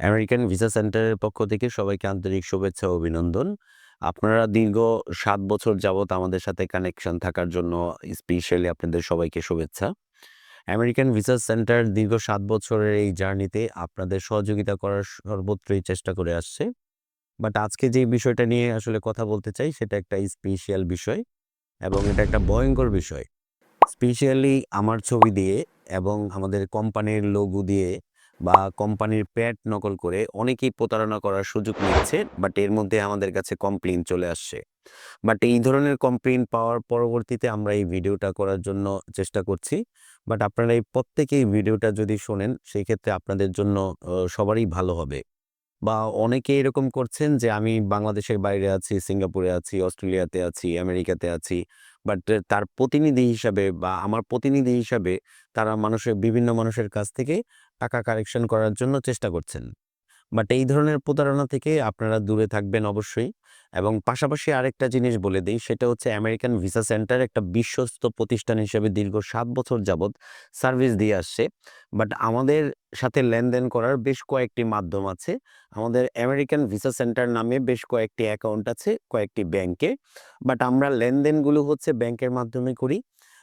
American visa সেন্টারের পক্ষ থেকে সবাইকে আন্তরিক শুভেচ্ছা ও অভিনন্দন। আপনারা দীর্ঘ সাত বছর যাবৎ আমাদের সাথে কানেকশন থাকার জন্য স্পেশালি আপনাদের সবাইকে শুভেচ্ছা। আমেরিকান ভিসা সেন্টার দীর্ঘ সাত বছরের এই জার্নিতে আপনাদের সহযোগিতা করার সর্বত্রই চেষ্টা করে আসছে। বাট আজকে যে বিষয়টা নিয়ে আসলে কথা বলতে চাই, সেটা একটা স্পেশিয়াল বিষয় এবং এটা একটা ভয়ঙ্কর বিষয়। স্পেশালি আমার ছবি দিয়ে এবং আমাদের কোম্পানির লোগো দিয়ে বা কোম্পানির প্যাড নকল করে অনেকেই প্রতারণা করার সুযোগ নিচ্ছে বাট এর মধ্যে আমাদের কাছে কমপ্লেন চলে আসছে। বাট এই ধরনের কমপ্লেইন পাওয়ার পরবর্তীতে আমরা এই ভিডিওটা করার জন্য চেষ্টা করছি। বাট আপনারা এই প্রত্যেকেই ভিডিওটা যদি শোনেন সেই ক্ষেত্রে আপনাদের জন্য সবারই ভালো হবে। বা অনেকে এরকম করছেন যে, আমি বাংলাদেশের বাইরে আছি, সিঙ্গাপুরে আছি, অস্ট্রেলিয়াতে আছি, আমেরিকাতে আছি বাট তার প্রতিনিধি হিসাবে বা আমার প্রতিনিধি হিসাবে তারা মানুষের, বিভিন্ন মানুষের কাছ থেকে টাকা কালেকশন করার জন্য চেষ্টা করছেন। বাট এই ধরনের প্রতারণা থেকে আপনারা দূরে থাকবেন অবশ্যই। এবং পাশাপাশি আরেকটা জিনিস বলে দিই, সেটা হচ্ছে আমেরিকান ভিসা সেন্টার একটা বিশ্বস্ত প্রতিষ্ঠান হিসেবে দীর্ঘ সাত বছর যাবৎ সার্ভিস দিয়ে আসছে। বাট আমাদের সাথে লেনদেন করার বেশ কয়েকটি মাধ্যম আছে। আমাদের আমেরিকান ভিসা সেন্টার নামে বেশ কয়েকটি অ্যাকাউন্ট আছে, কয়েকটি ব্যাংকে। বাট আমরা লেনদেনগুলো হচ্ছে ব্যাংকের মাধ্যমে করি।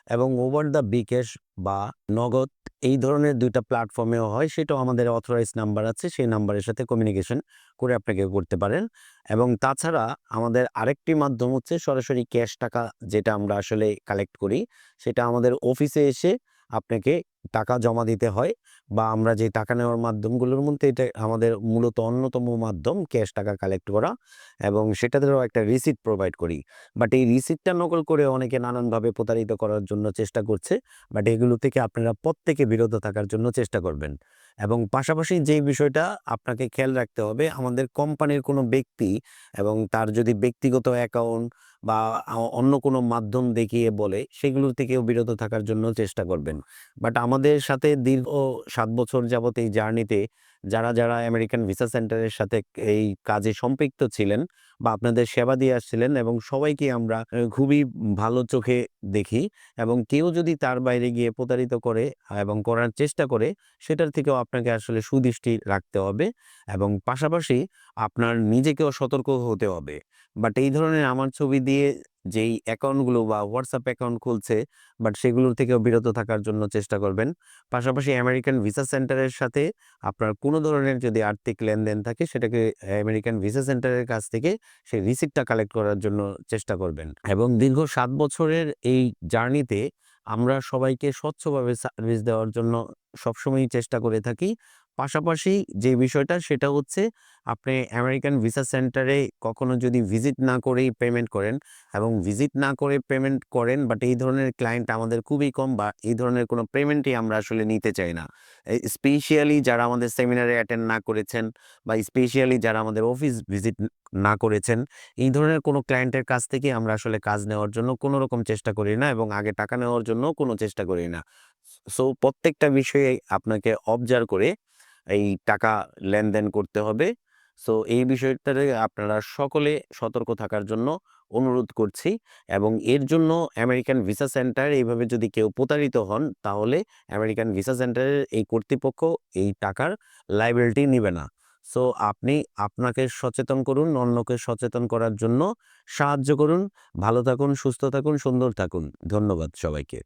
এবং ওভার দ্য বিকেশ বা নগদ এই ধরনের দুইটা প্ল্যাটফর্মেও হয়, সেটাও আমাদের অথরাইজ নাম্বার আছে, সেই নাম্বারের সাথে কমিউনিকেশন করে আপনাকে করতে পারেন। এবং তাছাড়া আমাদের আরেকটি মাধ্যম হচ্ছে সরাসরি ক্যাশ টাকা যেটা আমরা আসলে কালেক্ট করি, সেটা আমাদের অফিসে এসে আপনাকে টাকা জমা দিতে হয় বা আমরা যে টাকা নেওয়ার মাধ্যমগুলোর মধ্যে এটা আমাদের মূলত অন্যতম মাধ্যম ক্যাশ টাকা কালেক্ট করা এবং সেটাতেও একটা রিসিট প্রোভাইড করি। বাট এই রিসিটটা নকল করে অনেকে নানানভাবে প্রতারিত করার জন্য চেষ্টা করছে, বাট এগুলো থেকে আপনারা প্রত্যেকে বিরত থাকার জন্য চেষ্টা করবেন। এবং পাশাপাশি যেই বিষয়টা আপনাকে খেয়াল রাখতে হবে, আমাদের কোম্পানির কোনো ব্যক্তি এবং তার যদি ব্যক্তিগত অ্যাকাউন্ট বা অন্য কোনো মাধ্যম দেখিয়ে বলে, সেগুলো থেকেও বিরত থাকার জন্য চেষ্টা করবেন। বাট আমাদের সাথে দীর্ঘ সাত বছর যাবত এই জার্নিতে যারা যারা আমেরিকান ভিসা সেন্টারের সাথে এই কাজে সম্পৃক্ত ছিলেন বা আপনাদের সেবা দিয়ে আসছিলেন এবং সবাইকে আমরা খুবই ভালো চোখে দেখি এবং কেউ যদি তার বাইরে গিয়ে প্রতারিত করে এবং করার চেষ্টা করে, সেটার থেকেও আপনাকে আসলে সুদৃষ্টি রাখতে হবে এবং পাশাপাশি আপনার নিজেকেও সতর্ক হতে হবে। বাট এই ধরনের আমার ছবি দিয়ে যেই অ্যাকাউন্টগুলো বা হোয়াটসঅ্যাপ অ্যাকাউন্ট খুলছে, বাট সেগুলোর থেকেও বিরত থাকার জন্য চেষ্টা করবেন। পাশাপাশি আমেরিকান ভিসা সেন্টারের সাথে আপনার কোনো ধরনের যদি আর্থিক লেনদেন থাকে, সেটাকে আমেরিকান ভিসা সেন্টারের কাছ থেকে সেই রিসিপ্টটা কালেক্ট করার জন্য চেষ্টা করবেন। এবং দীর্ঘ সাত বছরের এই জার্নিতে আমরা সবাইকে স্বচ্ছভাবে সার্ভিস দেওয়ার জন্য সবসময়ই চেষ্টা করে থাকি। পাশাপাশি যে বিষয়টা সেটা হচ্ছে আপনি আমেরিকান ভিসা সেন্টারে কখনো যদি ভিজিট না করেই পেমেন্ট করেন এবং ভিজিট না করে পেমেন্ট করেন বাট এই ধরনের ক্লায়েন্ট আমাদের খুবই কম বা এই ধরনের কোনো পেমেন্টই আমরা আসলে নিতে চাই না। স্পেশিয়ালি যারা আমাদের সেমিনারে অ্যাটেন্ড না করেছেন বা স্পেশালি যারা আমাদের অফিস ভিজিট না করেছেন, এই ধরনের কোনো ক্লায়েন্টের কাছ থেকে আমরা আসলে কাজ নেওয়ার জন্য কোনো রকম চেষ্টা করি না এবং আগে টাকা নেওয়ার জন্য কোনো চেষ্টা করি না। সো প্রত্যেকটা বিষয়ে আপনাকে অবজার্ভ করে এই টাকা লেনদেন করতে হবে। সো, এই বিষয়টাতে আপনারা সকলে সতর্ক থাকার জন্য অনুরোধ করছি এবং এর জন্য আমেরিকান ভিসা সেন্টার এইভাবে যদি কেউ প্রতারিত হন, তাহলে আমেরিকান ভিসা সেন্টারের এই কর্তৃপক্ষ এই টাকার লাইবিলিটি নেবে না। সো, আপনি আপনাকে সচেতন করুন, অন্যকে সচেতন করার জন্য সাহায্য করুন। ভালো থাকুন, সুস্থ থাকুন, সুন্দর থাকুন। ধন্যবাদ সবাইকে।